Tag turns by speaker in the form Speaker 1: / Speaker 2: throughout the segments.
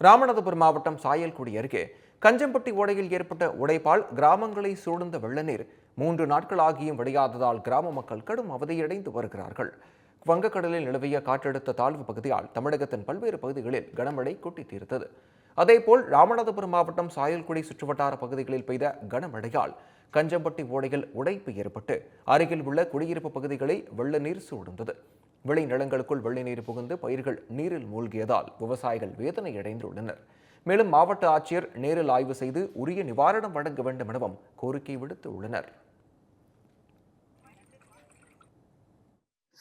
Speaker 1: ராமநாதபுரம் மாவட்டம் சாயல்குடி அருகே கஞ்சம்பட்டி ஓடையில் ஏற்பட்ட உடைப்பால் கிராமங்களை சூழ்ந்த வெள்ளநீர் மூன்று நாட்கள் ஆகியும் விடையாததால் கிராம மக்கள் கடும் அவதியடைந்து வருகிறார்கள். வங்கக்கடலில் நிலவிய காற்றழுத்த தாழ்வு பகுதியால் தமிழகத்தின் பல்வேறு பகுதிகளில் கனமழை கொட்டி தீர்த்தது அதேபோல் ராமநாதபுரம் மாவட்டம் சாயல்குடி சுற்றுவட்டார பகுதிகளில் பெய்த கனமழையால் கஞ்சம்பட்டி ஓடையில் உடைப்பு ஏற்பட்டு அருகில் உள்ள குடியிருப்பு பகுதிகளை வெள்ள நீர் சூழ்ந்தது விளை நிலங்களுக்குள் நீர் புகுந்து பயிர்கள் நீரில் மூழ்கியதால் விவசாயிகள் வேதனை அடைந்துள்ளனர் மேலும் மாவட்ட ஆட்சியர் நேரில் ஆய்வு செய்து உரிய நிவாரணம் வழங்க வேண்டும் எனவும் கோரிக்கை விடுத்து உள்ளனர்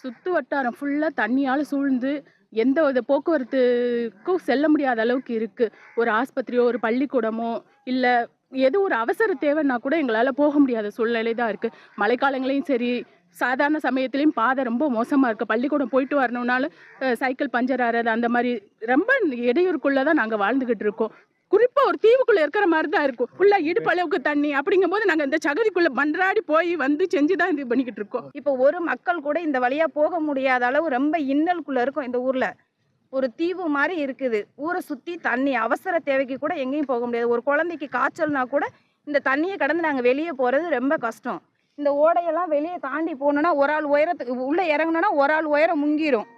Speaker 2: சுற்று வட்டாரம் ஃபுல்லாக தண்ணியால் சூழ்ந்து எந்த வித போக்குவரத்துக்கும் செல்ல முடியாத அளவுக்கு இருக்குது ஒரு ஆஸ்பத்திரியோ ஒரு பள்ளிக்கூடமோ இல்லை எது ஒரு அவசர தேவைன்னா கூட எங்களால் போக முடியாத சூழ்நிலை தான் இருக்குது மழைக்காலங்களையும் சரி சாதாரண சமயத்துலேயும் பாதை ரொம்ப மோசமாக இருக்குது பள்ளிக்கூடம் போயிட்டு வரணுன்னாலும் சைக்கிள் பஞ்சர் ஆறது அந்த மாதிரி ரொம்ப இடையூறுக்குள்ளே தான் நாங்கள் வாழ்ந்துக்கிட்டு இருக்கோம். குறிப்பாக ஒரு தீவுக்குள்ளே இருக்கிற மாதிரி தான் இருக்கும். ஃபுல்லாக இடுப்பளவுக்கு தண்ணி தண்ணி அப்படிங்கும்போது நாங்கள் இந்த சகதிக்குள்ளே மன்றாடி போய் வந்து செஞ்சு தான் இது பண்ணிக்கிட்டு இருக்கோம்.
Speaker 3: இப்போ ஒரு மக்கள் கூட இந்த வழியாக போக முடியாத அளவு ரொம்ப இன்னலுக்குள்ளே இருக்கும் இந்த ஊரில். ஒரு தீவு மாதிரி இருக்குது. ஊரை சுற்றி தண்ணி அவசர தேவைக்கு கூட எங்கேயும் போக முடியாது. ஒரு குழந்தைக்கு காய்ச்சல்னா கூட இந்த தண்ணியை கடந்து நாங்கள் வெளியே போகிறது ரொம்ப கஷ்டம். இந்த ஓடையெல்லாம் வெளியே தாண்டி போகணுன்னா ஒரு ஆள் உயரத்துக்கு உள்ள இறங்கணும்னா ஒரு ஆள் உயரம் முங்கிரும்.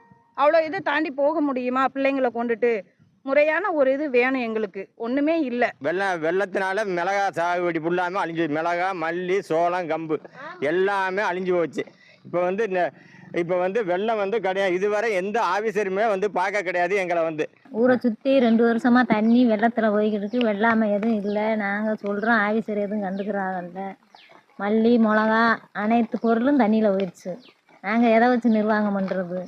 Speaker 3: அவ்வளோ இது தாண்டி போக முடியுமா? பிள்ளைங்களை கொண்டுட்டு முறையான ஒரு இது வேணும் எங்களுக்கு. ஒண்ணுமே இல்லை.
Speaker 4: வெள்ளம் வெள்ளத்தினால மிளகா சாகுபடி ஃபுல்லாமே அழிஞ்சு மிளகா மல்லி சோளம் கம்பு எல்லாமே அழிஞ்சு போச்சு. இப்போ வந்து இப்போ வந்து வெள்ளம் வந்து கிடையாது. இதுவரை எந்த ஆஃபீஸருமே வந்து பார்க்க கிடையாது எங்களை வந்து.
Speaker 5: ஊரை சுற்றி ரெண்டு வருஷமாக தண்ணி வெள்ளத்தில் போய்கிட்டு இருக்கு. வெள்ளாமை எதுவும் இல்லை. நாங்கள் சொல்கிறோம் ஆஃபீஸர் எதுவும் கண்டுக்கிறாங்கல்ல. மல்லி மிளகா அனைத்து பொருளும் தண்ணியில் போயிடுச்சு நாங்கள் எதை வச்சு நிர்வாகம் பண்ணுறது